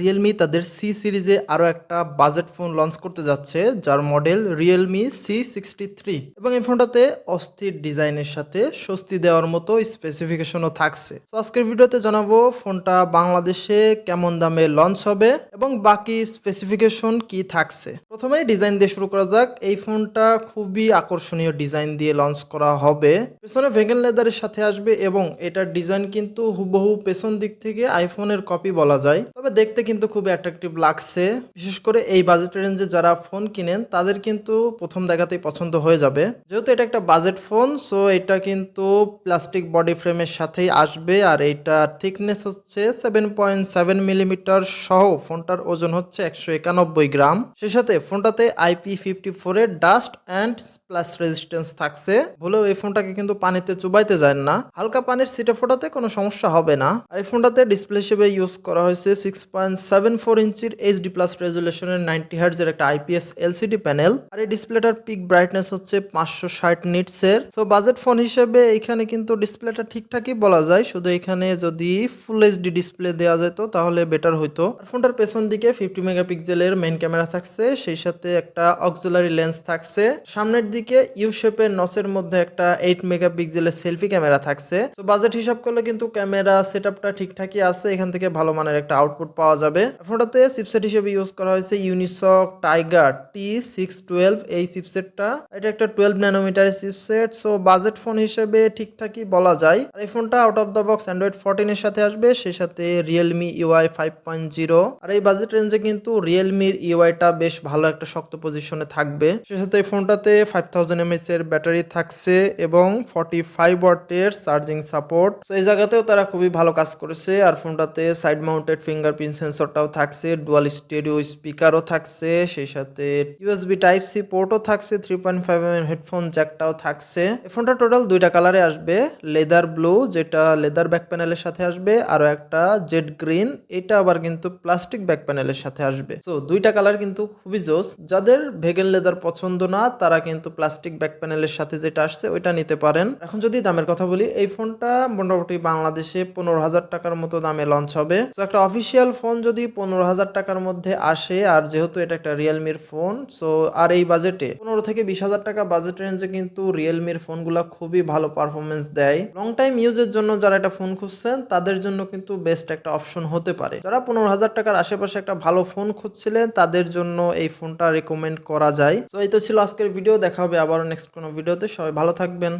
Realme তাদের C সিরিজে আরও একটা বাজেট ফোন লঞ্চ করতে যাচ্ছে, যার model Realme C sixty three এবং এই ফোনটাতে অস্থির ডিজাইনের সাথে স্বস্তি দেওয়ার মতো স্পেসিফিকেশনও থাকছে। তো আজকের ভিডিওতে জানাব ফোনটা বাংলাদেশে কেমন দামে লঞ্চ হবে এবং বাকি স্পেসিফিকেশন কি থাকছে। প্রথমেই ডিজাইন দিয়ে শুরু করা যাক। এই ফোনটা খুবই আকর্ষণীয় ডিজাইন দিয়ে লঞ্চ করা হবে। পেছনে ভেগেল লেদারের সাথে আসবে এবং এটার ডিজাইন কিন্তু হুবহু পেছন দিক থেকে আইফোনের কপি বলা যায়। তবে দেখতে কিন্তু খুব অ্যাট্রাকটিভ লাগছে। বিশেষ করে এই বাজেট রেঞ্জে যারা ফোন কিনেন, তাদের কিন্তু প্রথম দেখাতেই পছন্দ হয়ে যাবে। যেহেতু এটা একটা বাজেট ফোন সো এটা কিন্তু প্লাস্টিক বডি ফ্রেমের সাথেই আসবে। আর এইটার থিকনেস হচ্ছে সেভেন পয়েন্ট সেভেন মিলিমিটার সহ ফোনটার ওজন হচ্ছে একশো একানব্বই গ্রাম। সেই সাথে ফোনটাতে আইপি ফিফটি ফোরের ডাস্ট অ্যান্ড প্লাস রেজিস্ট্যান্স থাকছে। বলেও এই ফোনটাকে কিন্তু পানিতে চুবাইতে যায় না। হালকা পানির সিটে ফোটাতে কোনো সমস্যা হবে না। আর এই ফোনটাতে ডিসপ্লে হিসেবে ইউজ করা হয়েছে সিক্স পয়েন্ট সেভেন ফোর ইঞ্চির এইচডি প্লাস রেজুলেশনের নাইনটি হার্জের একটা আইপিএস এলসিডি প্যানেল আর এই ডিসপ্লেটার পিক ব্রাইটনেস হচ্ছে পাঁচশো ষাট নিটসের তো বাজেট ফোন হিসেবে এখানে কিন্তু ডিসপ্লেটা ঠিকঠাকই বলা যায়। শুধু এখানে যদি ফুল এইচডি ডিসপ্লে দেওয়া যেত, তাহলে বেটার হইতো। ফোনটার পেছন দিকে ফিফটি মেগাপিক্সেলের মেইন ক্যামেরা থাকছে। সেই সাথে একটা অক্সিলারি লেন্স থাকছে। সামনের দিকে ইউ শেপের নসের মধ্যে একটা এইট মেগাপিক্সেলের সেলফি ক্যামেরা থাকছে। তো বাজেট হিসাব করলে কিন্তু ক্যামেরা সেটআপটা ঠিকঠাকই আছে। এখান থেকে ভালো মানের একটা আউটপুট পাওয়া যাবে। ফোনটাতে চিপসেট হিসেবে ইউজ করা হয়েছে Unisoc Tiger T six twelve এই চিপসেটটা এটা একটা টুয়েলভ ন্যানোমিটারের চিপসেট সো বাজেট ফোন হিসেবে ঠিকঠাকই বলা যায়। আর এই ফোনটা out of the box Android fourteen এর সাথে আসবে, সেই সাথে Realme UI five point zero আর এই বাজেট রেঞ্জে কিন্তু রিয়েলমির ইউআইটা বেশ ভালো একটা শক্ত পজিশনে থাকবে। সেই সাথে এই ফোনটাতে ফাইভ থাউজেন্ড এমএস এর ব্যাটারি থাকছে এবং ফর্টি ফাইভ ওয়াটের চার্জিং সাপোর্ট তো এই জায়গাতেও তারা খুবই ভালো কাজ করেছে, আর ফোনটাতে সাইড মাউন্টেড ফিঙ্গারপ্রিন্ট সেন্সরটাও থাকছে ডুয়াল স্টেডিও স্পিকারও থাকছে, সেই সাথে ইউএসবি টাইপ সি পোর্টও থাকছে three point five mm headphone জ্যাকটাও থাকছে। ফোনটা টোটাল দুইটা কালারে আসবে লেদার ব্লু যেটা লেদার ব্যাক প্যানেলের সাথে আসবে, আরও একটা জেড গ্রিন এটা আবার কিন্তু প্লাস্টিক ব্যাক প্যানেলের সাথে আসবে। তো দুইটা কালার কিন্তু খুবই জোস। যাদের ভেগেন লেদার পছন্দ না, তারা কিন্তু প্লাস্টিক ব্যাক প্যানেলের সাথে যেটা আসছে, ওইটা নিতে পারেন। এখন যদি দামের কথা বলি, এই ফোনটা মোটামুটি বাংলাদেশে পনেরো হাজার টাকার মতো দামে লঞ্চ হবে। তো একটা অফিসিয়াল ফোন যদি পনেরো হাজার টাকার মধ্যে আসে, আর যেহেতু এটা একটা রিয়েলমির ফোন সো আর এই বাজেটে পনেরো থেকে বিশ হাজার টাকা বাজেট রেঞ্জে কিন্তু রিয়েলমির ফোনগুলো খুবই ভালো পারফরমেন্স দেয়। লং টাইম ইউজের জন্য যারা একটা ফোন খুঁজছেন, তাদের জন্য কিন্তু বেস্ট একটা অপশন হতে পারে। যারা পনেরো হাজার টাকার আশেপাশে একটা ভালো ফোন খুঁজছিলেন, তাদের জন্য এই ফোনটা রেকমেন্ড করা যায়। তো এই তো ছিল আজকের ভিডিও দেখা হবে আবারও নেক্সট কোনো ভিডিওতে সবাই ভালো থাকবেন।